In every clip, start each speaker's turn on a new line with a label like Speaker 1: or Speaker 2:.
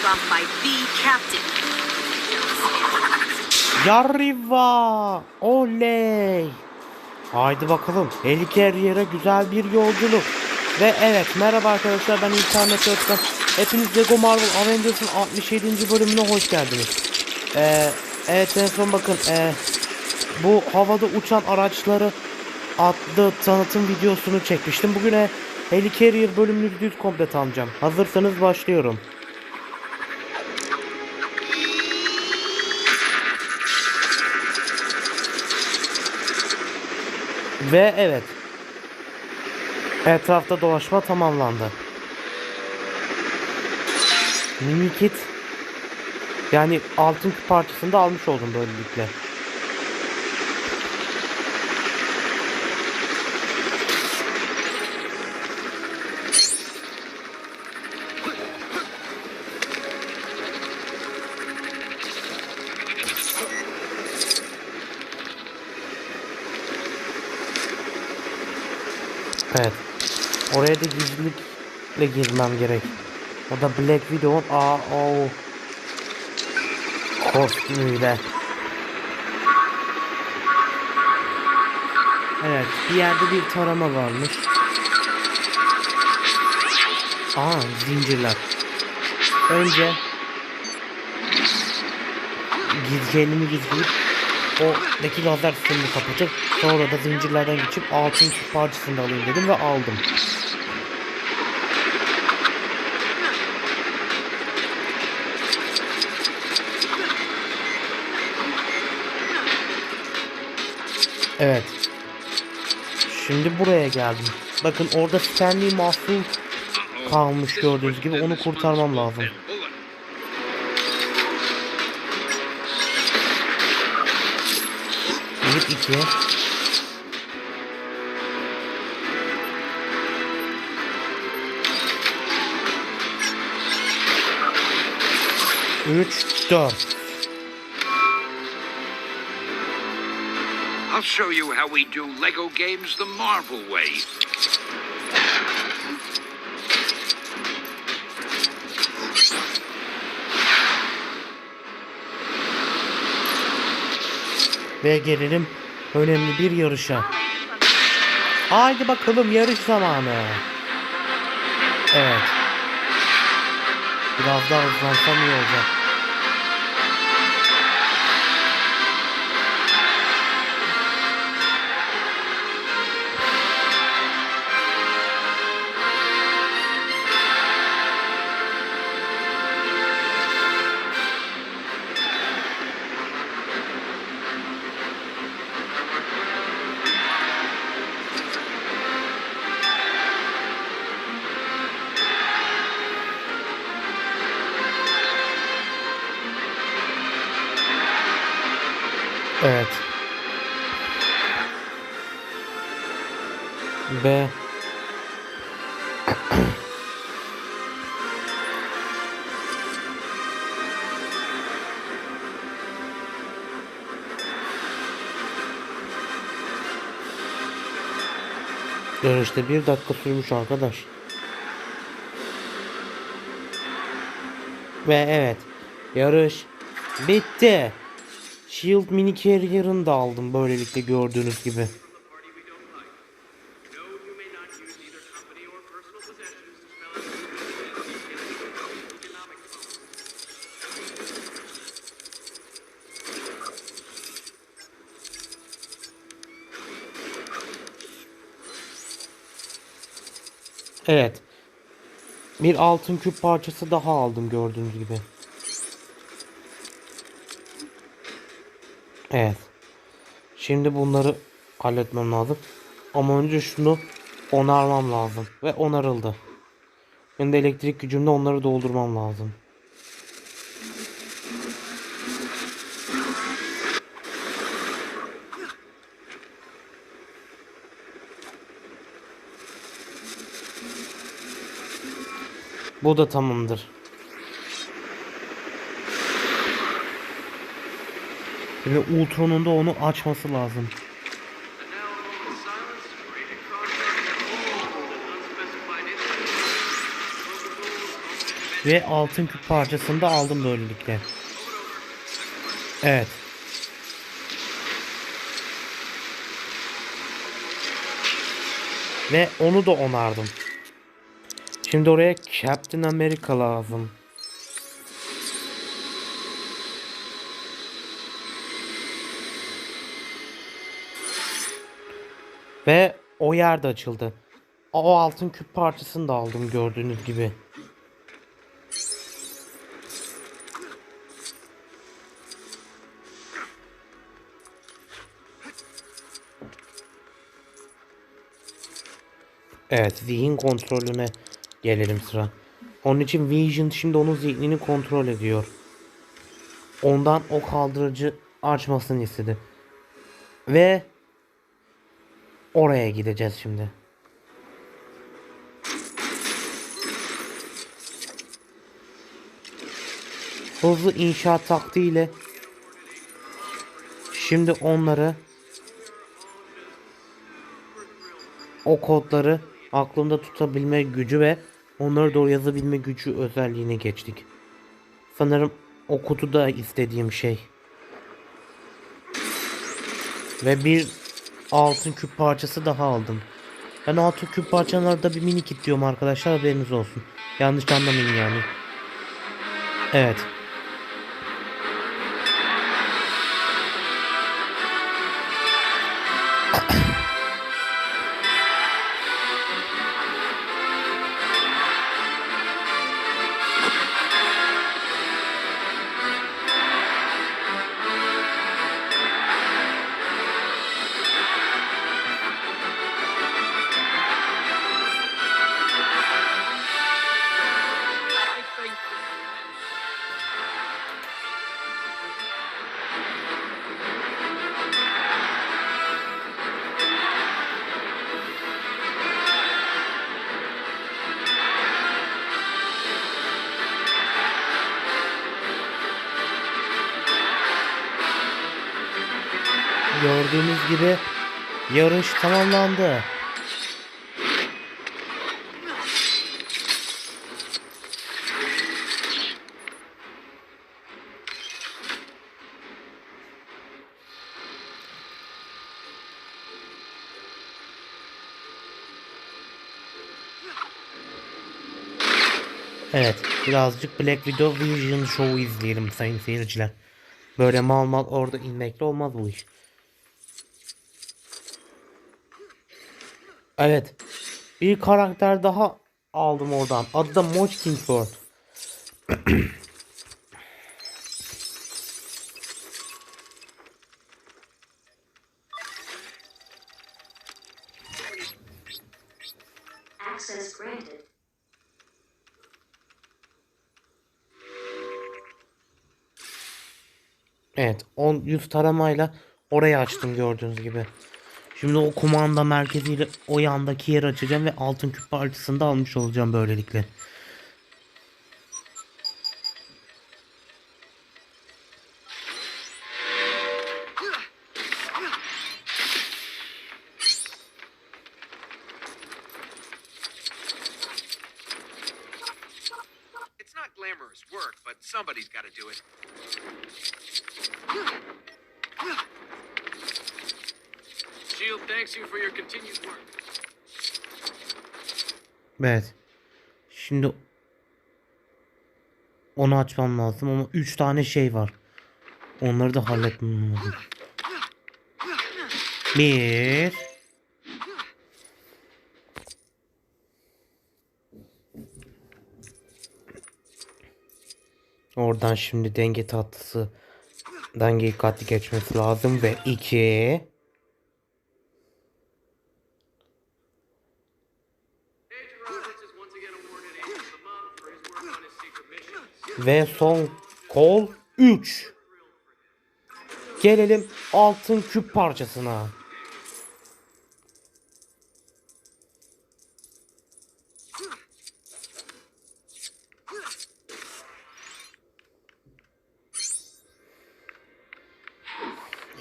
Speaker 1: pulled off by the captain.
Speaker 2: Yarriva! Oley! Haydi bakalım. Heliker yere güzel bir yolculuk. Ve evet merhaba arkadaşlar ben internet Özkan. Hepiniz Lego Marvel Avengers'ın 67. bölümüne hoş geldiniz. Ee, evet en son bakın ee, bu havada uçan araçları adlı tanıtım videosunu çekmiştim. Bugün e, Helicarrier bölümünü düz komple tanıyacağım. Hazırsanız başlıyorum. Ve evet. Etrafta dolaşma tamamlandı. Mini yani altın parçasını da almış oldum böylelikle. Oraya da gizlilikle girmem gerek. O da Black Widow'un aa o kostümüyle. Evet, bir yerde bir tarama varmış. Aa, zincirler. Önce gizgenimi gizleyip oradaki lazer sistemini kapatıp sonra da zincirlerden geçip altın parçasını da alayım dedim ve aldım. Evet. Şimdi buraya geldim. Bakın orada Stanley mahsur kalmış gördüğünüz gibi onu kurtarmam lazım. Üç, dört.
Speaker 3: I'll show you how we do Lego games the Marvel way.
Speaker 2: Ve gelelim önemli bir yarışa. Haydi bakalım yarış zamanı. Evet. Biraz daha hızlansam iyi olacak. Ve Yarışta bir dakika sürmüş arkadaş. Ve evet. Yarış bitti. Shield mini carrier'ını da aldım böylelikle gördüğünüz gibi. Evet. Bir altın küp parçası daha aldım gördüğünüz gibi. Evet. Şimdi bunları halletmem lazım. Ama önce şunu onarmam lazım. Ve onarıldı. Şimdi elektrik gücümle onları doldurmam lazım. Bu da tamamdır. Şimdi Ultron'un da onu açması lazım. Ve altın küp parçasını da aldım böylelikle. Evet. Ve onu da onardım. Şimdi oraya Captain America lazım. Ve o yer de açıldı. O altın küp parçasını da aldım gördüğünüz gibi. Evet, zihin kontrolüne gelelim sıra. Onun için Vision şimdi onun zihnini kontrol ediyor. Ondan o kaldırıcı açmasını istedi. Ve oraya gideceğiz şimdi. Hızlı inşaat taktiğiyle şimdi onları o kodları aklımda tutabilme gücü ve onları doğru yazabilme gücü özelliğine geçtik. Sanırım o kutuda istediğim şey. Ve bir altın küp parçası daha aldım. Ben altın küp parçalarda bir mini kit diyorum arkadaşlar haberiniz olsun. Yanlış anlamayın yani. Evet. Gibi yarış tamamlandı. Evet, birazcık Black Widow Vision Show'u izleyelim sayın seyirciler. Böyle mal mal orada inmekle olmaz bu iş. Evet. Bir karakter daha aldım oradan. Adı da Moch Kingsford. Evet. 10 100 taramayla orayı açtım gördüğünüz gibi. Şimdi o kumanda merkeziyle o yandaki yeri açacağım ve altın küp parçasını da almış olacağım böylelikle.
Speaker 3: Somebody's got to do it. Shield thanks you for your continued work.
Speaker 2: Evet. Şimdi onu açmam lazım ama 3 tane şey var. Onları da halletmem lazım. Bir. Oradan şimdi denge tatlısı dengeyi katlı geçmesi lazım ve iki. Ve son kol 3. Gelelim altın küp parçasına.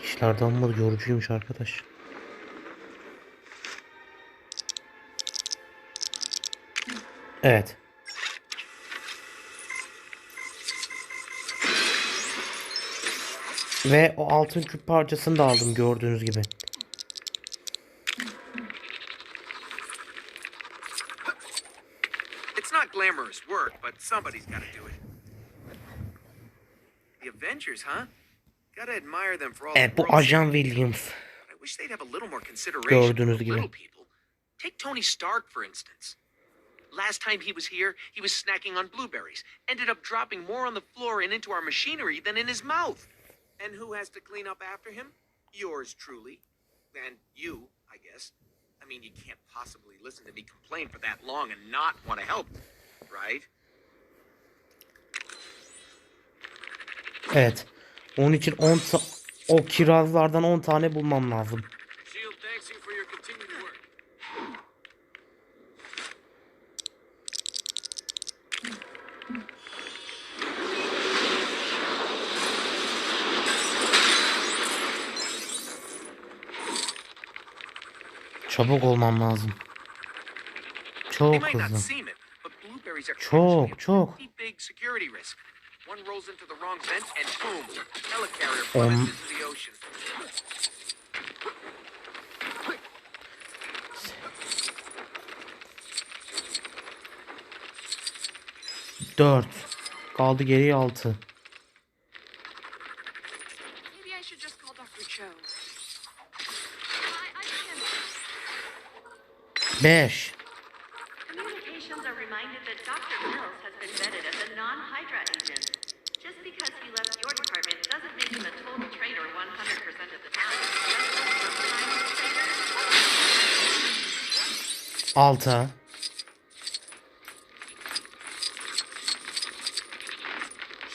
Speaker 2: İşlerden amma yorucuymuş arkadaş. Evet. Ve o altın küp parçasını da aldım gördüğünüz gibi.
Speaker 4: It's not glamorous work, but somebody's got to do it. The Avengers, huh? Gotta admire them for all
Speaker 2: evet, bu Ajan Williams. Gördüğünüz gibi.
Speaker 4: Take Tony Stark for instance. Last time he was here, he was snacking on blueberries. Ended up dropping more on the floor and into our machinery than in his mouth. And who has to clean up after him? Yours truly. And you, I guess. I mean, you can't possibly listen to me complain for that long and not want to help, right?
Speaker 2: Evet. Onun için 10 ta- o kirazlardan 10 tane bulmam lazım. Çabuk olmam lazım. Çok hızlı. Çok, çok.
Speaker 4: pretty big security risk. One
Speaker 1: can't.
Speaker 2: 5.
Speaker 5: Communications are reminded that Dr. Mills has been vetted as a non-Hydra agent. Just because he left your department doesn't make him a total traitor 100% of the time. Sometimes a traitor.
Speaker 2: 6.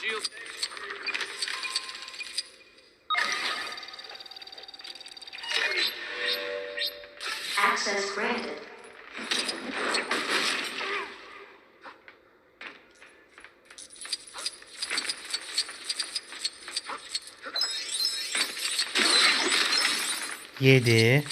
Speaker 3: Shield
Speaker 5: Access granted.
Speaker 2: Yedi.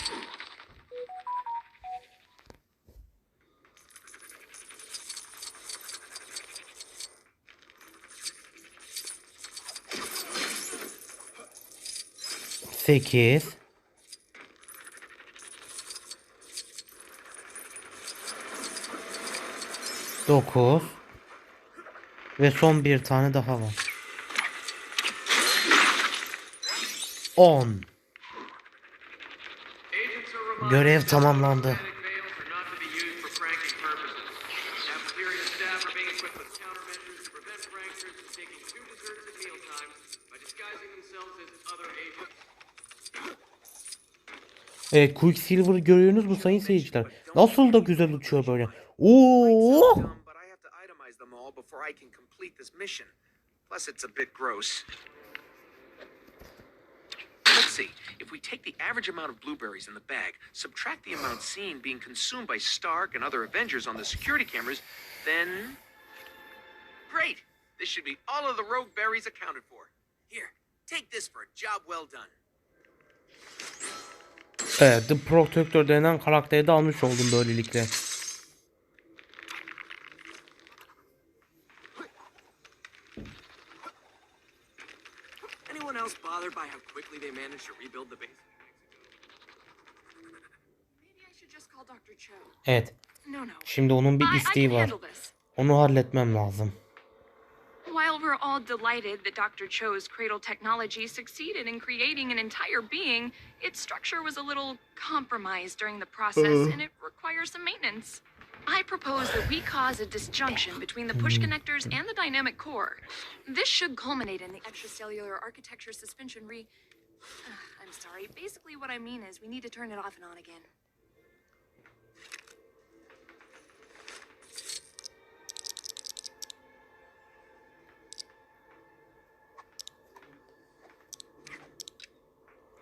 Speaker 2: Sekiz. 9 ve son bir tane daha var.
Speaker 3: 10
Speaker 2: Görev tamamlandı. Evet, Quicksilver'ı görüyorsunuz mu sayın seyirciler? Nasıl da güzel uçuyor böyle. Oo!
Speaker 4: Before I can complete this mission. Plus, it's a bit gross. Let's see. If we take the average amount of blueberries in the bag, subtract the amount seen being consumed by Stark and other Avengers on the security cameras, then. Great! This should be all of the rogue berries accounted for. Here, take this for a job well done.
Speaker 2: Evet The Protector denen karakteri de almış oldum böylelikle.
Speaker 4: By they managed to rebuild the base?
Speaker 1: Maybe I should just call Dr. Cho.
Speaker 2: Evet.
Speaker 1: No, no.
Speaker 2: Şimdi onun bir
Speaker 1: I, I
Speaker 2: isteği var. Onu halletmem lazım.
Speaker 1: While we're all delighted that Dr. Cho's cradle technology succeeded in creating an entire being, its structure was a little compromised during the process and it requires some maintenance. I propose that we cause a disjunction between the push mm. connectors and the dynamic core. This should culminate in the extracellular architecture suspension re. I'm sorry. Basically, what I mean is we need to turn it off and on again.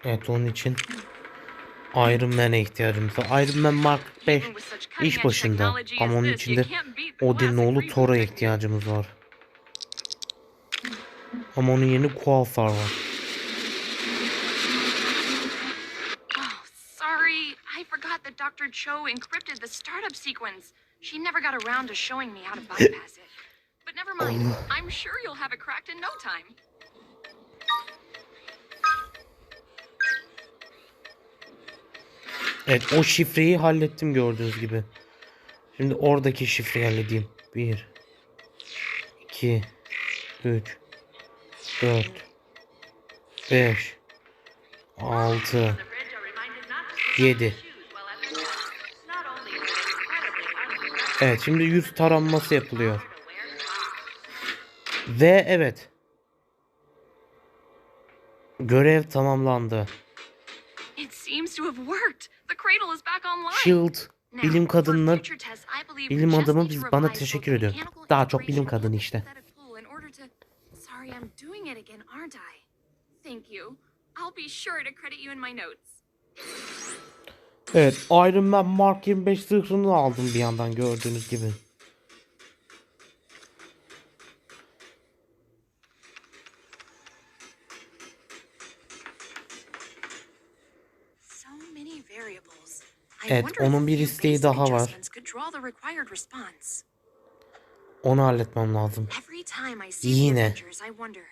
Speaker 2: Evet onun için Iron Man'e ihtiyacımız var. Iron Man Mark 5
Speaker 1: Even with such cutting
Speaker 2: iş başında. Ama onun
Speaker 1: this,
Speaker 2: için
Speaker 1: you
Speaker 2: de
Speaker 1: can't beat the
Speaker 2: Odin'in oğlu Thor'a ihtiyacımız var. Ama onun yerine Quasar var.
Speaker 1: after Cho encrypted the startup sequence, she never got around to showing me how to bypass it. But never mind. Um. I'm sure you'll have it cracked in no time.
Speaker 2: Evet o şifreyi hallettim gördüğünüz gibi. Şimdi oradaki şifreyi halledeyim. 1 2 3 4 5 6 7 Evet şimdi yüz taranması yapılıyor. Ve evet. Görev tamamlandı. Shield bilim
Speaker 1: we
Speaker 2: bilim adamı biz bana teşekkür ediyor. Daha çok bilim kadını işte. Evet Iron Man Mark 25 zırhını aldım bir yandan gördüğünüz gibi. Evet, onun bir isteği daha var. Onu halletmem lazım. Yine.
Speaker 1: the Avengers, I wonder,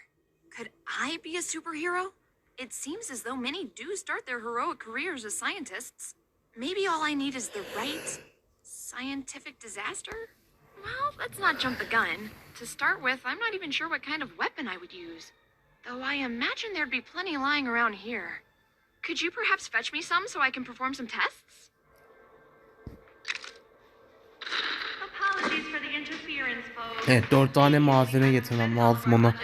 Speaker 1: could I be a superhero? It seems as though many do start their heroic careers as scientists. Maybe all I need is the right scientific disaster? Well, let's not jump the gun. To start with, I'm not even sure what kind of weapon I would use. Though I imagine there'd be plenty lying around here. Could you perhaps fetch me some so I can perform some tests?
Speaker 5: Apologies for the interference, folks.
Speaker 2: Eh, evet dört tane malzeme getirmem lazım ona.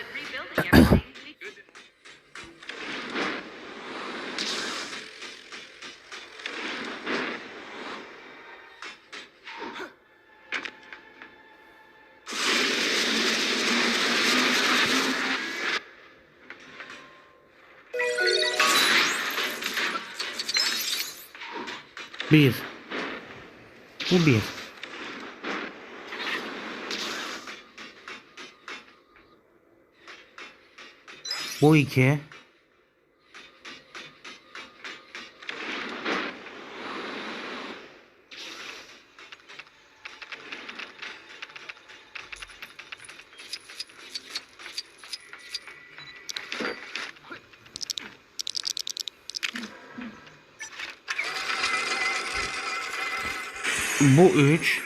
Speaker 2: Bir. Bu bir. Bu iki. Bu 3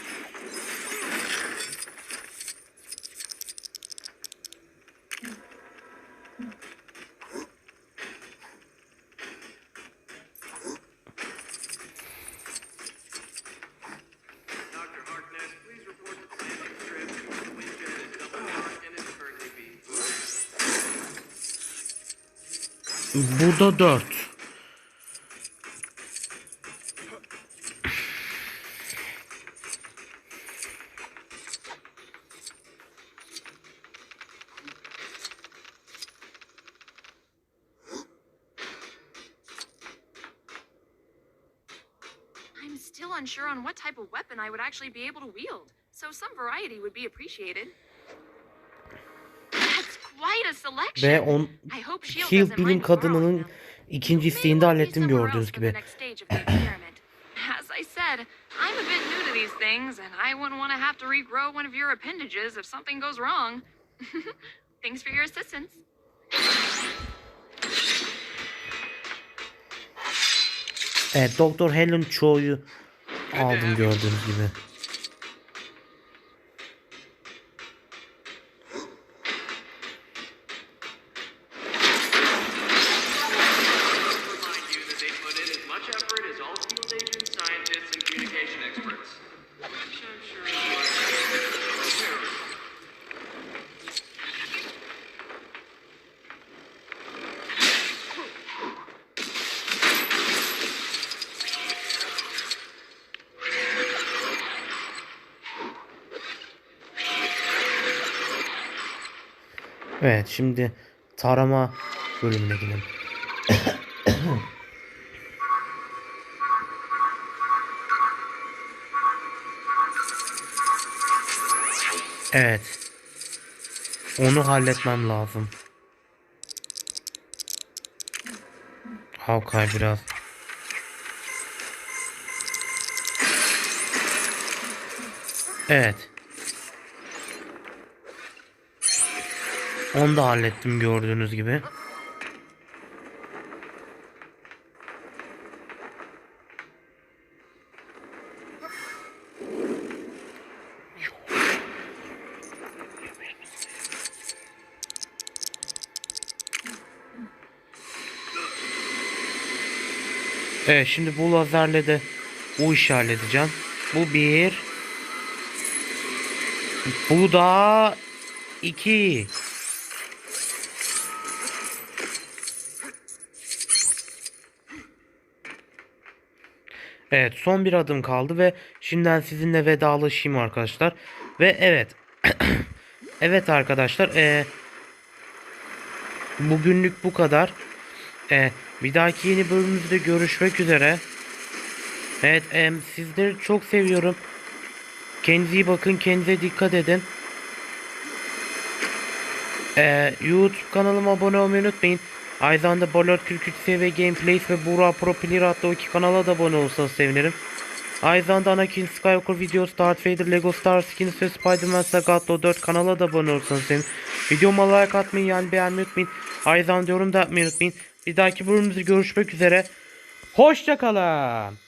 Speaker 1: Burada 4 unsure on what type of weapon I would actually be able to wield, so some variety would be appreciated. That's quite a selection.
Speaker 2: Ve on
Speaker 1: I hope Shield
Speaker 2: bilim kadınının ikinci isteğini de
Speaker 1: we'll be
Speaker 2: hallettim gördüğünüz
Speaker 1: else for the
Speaker 2: gibi.
Speaker 1: next stage of the experiment. As I said, I'm a bit new to these things, and I wouldn't want to have to regrow one of your appendages if something goes wrong. Thanks for your assistance.
Speaker 2: Evet Doktor Helen Cho'yu aldım gördüğünüz gibi.
Speaker 3: remind you that they put in as much effort as all field agents, scientists, and communication experts. Which I'm sure is why
Speaker 2: Evet şimdi tarama bölümüne gidelim. Evet. Onu halletmem lazım. Hawkeye biraz. Evet. Onu da hallettim gördüğünüz gibi. Evet şimdi bu lazerle de o işi halledeceğim. Bu bir. Bu da iki. Evet son bir adım kaldı ve şimdiden sizinle vedalaşayım arkadaşlar. Ve evet. evet arkadaşlar. eee, bugünlük bu kadar. Eee, bir dahaki yeni bölümümüzde görüşmek üzere. Evet em, sizleri çok seviyorum. Kendinize iyi bakın. Kendinize dikkat edin. Ee, YouTube kanalıma abone olmayı unutmayın. Aynı zamanda Balor 43 SV Gameplays ve Burak Pro Player adlı o iki kanala da abone olursanız sevinirim. Aynı zamanda Anakin Skywalker videosu, Darth Vader, Lego Star Skins ve Spider-Man Saga adlı o 4 kanala da abone olursanız sevinirim. Videoma like atmayı yani beğenmeyi unutmayın. Aynı zamanda yorum da yapmayı unutmayın. Bir dahaki bölümümüzde görüşmek üzere. Hoşçakalın.